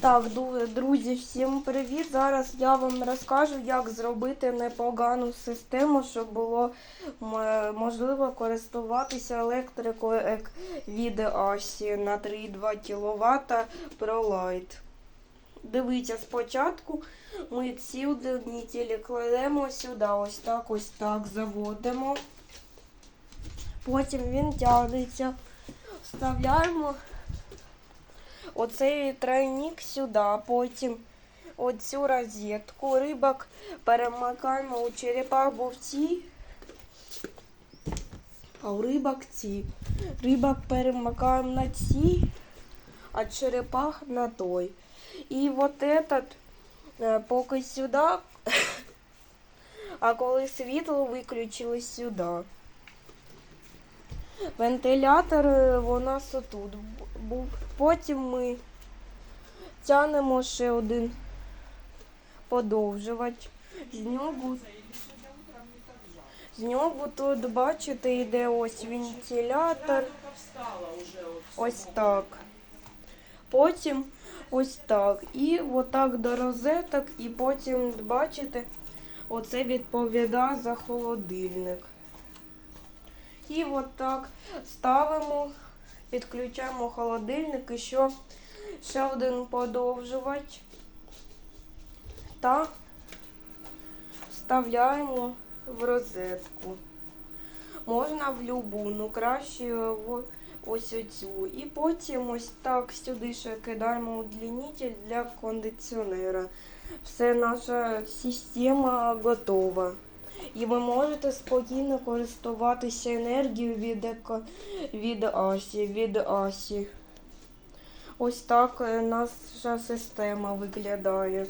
Так, друзі, всім привіт! Зараз я вам розкажу, як зробити непогану систему, щоб було можливо користуватися електрикою від Асі на 3,2 кВт ProLight. Дивіться, спочатку ми ці удлінителі кладемо сюди, ось так, ось так заводимо. Потім він тягнеться. Вставляємо оцей тройник сюди, потім оцю розетку. Рибок перемикаємо у черепах бовці. А у рибок ці. Рибок перемикаємо на ці, а черепах на той. І от этот е, поки сюди, а коли світло виключили сюди. Вентилятор е, у нас отут був. Потім ми тянемо ще один подовжувач. З нього, з нього тут, бачите, йде ось вентилятор. Ось так. Потім ось так. І отак до розеток, і потім, бачите, оце відповідає за холодильник. І от так ставимо, підключаємо холодильник і ще, ще один подовжувач та вставляємо в розетку. Можна в любу, ну краще в ось оцю. І потім ось так сюди ще кидаємо удлінитель для кондиціонера. Все, наша система готова. І ви можете спокійно користуватися енергією від, еко... від Асі, від Асі. Ось так е, наша система виглядає.